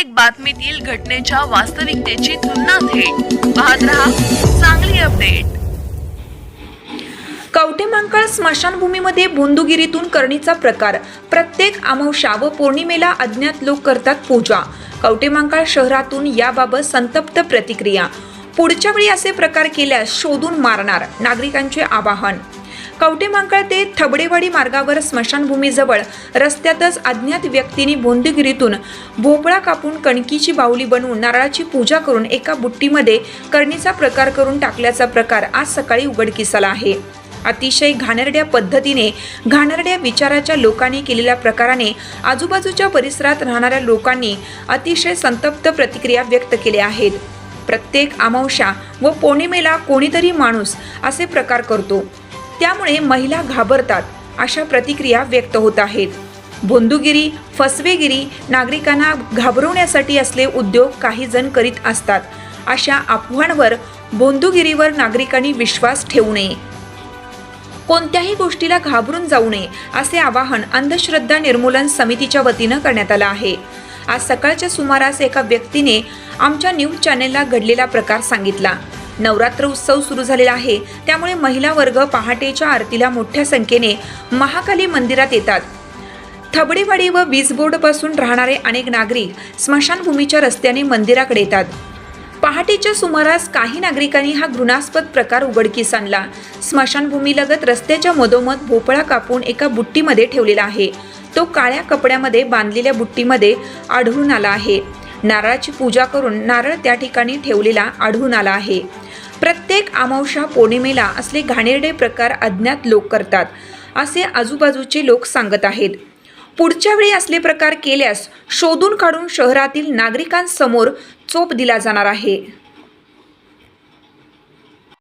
प्रत्येक बातमीतील घटनेच्या वास्तविकतेची तुलना थेट. पाहत रहा चांगली अपडेट. कवटेमांकाळ स्मशानभूमीमध्ये बोंदुगिरीतून करणीचा प्रकार. प्रत्येक अमावस्या व पौर्णिमेला अज्ञात लोक करतात पूजा. कवटेमांकाळ शहरातून याबाबत संतप्त प्रतिक्रिया. पुढच्या वेळी असे प्रकार केल्यास शोधून मारणार नागरिकांचे आवाहन. कवटेमांकळ ते थबडेवाडी मार्गावर स्मशानभूमीजवळ रस्त्यातच अज्ञात व्यक्तीने बोंदगिरीतून भोपळा कापून कणकीची बाहुली बनवून नारळाची पूजा करून एका बुट्टीमध्ये करणीचा प्रकार करून टाकल्याचा प्रकार आज सकाळी उघडकीस आला आहे. अतिशय घाणेरड्या पद्धतीने घाणेरड्या विचाराच्या लोकांनी केलेल्या प्रकाराने आजूबाजूच्या परिसरात राहणाऱ्या लोकांनी अतिशय संतप्त प्रतिक्रिया व्यक्त केल्या आहेत. प्रत्येक अमावश्या व पौर्णिमेला कोणीतरी माणूस असे प्रकार करतो. त्यामुळे महिला घाबरतात अशा प्रतिक्रिया व्यक्त होत आहेत. बोंदुगिरी फसवेगिरी नागरिकांना घाबरवण्यासाठी असले उद्योग काही जण करीत असतात. अशा अफवांवर बोंदुगिरीवर नागरिकांनी विश्वास ठेवू नये. कोणत्याही गोष्टीला घाबरून जाऊ नये असे आवाहन अंधश्रद्धा निर्मूलन समितीच्या वतीनं करण्यात आलं आहे. आज सकाळच्या सुमारास एका व्यक्तीने आमच्या न्यूज चॅनेलला घडलेला प्रकार सांगितला. नवरात्र उत्सव सुरू झालेला आहे. त्यामुळे महिला वर्ग पहाटेच्या आरतीला मोठ्या संख्येने महाकाली मंदिरात येतात. थबडेवाडी व वीज बोर्डपासून राहणारे अनेक नागरिक स्मशानभूमीच्या रस्त्याने मंदिराकडे येतात. पहाटेच्या सुमारास काही नागरिकांनी हा घृणास्पद प्रकार उघडकीस आणला. स्मशानभूमीलगत रस्त्याच्या मधोमध भोपळा कापून एका बुट्टीमध्ये ठेवलेला आहे. तो काळ्या कपड्यामध्ये बांधलेल्या बुट्टीमध्ये आढळून आला आहे. नारळाची पूजा करून नारळ त्या ठिकाणी ठेवलेला आढळून आला आहे. प्रत्येक अमावस्या पौर्णिमेला असले घाणेरडे प्रकार अज्ञात लोक करतात असे आजूबाजूचे लोक सांगत आहेत. पुढच्या वेळी असले प्रकार केल्यास शोधून काढून शहरातील नागरिकांसमोर चोप दिला जाणार आहे.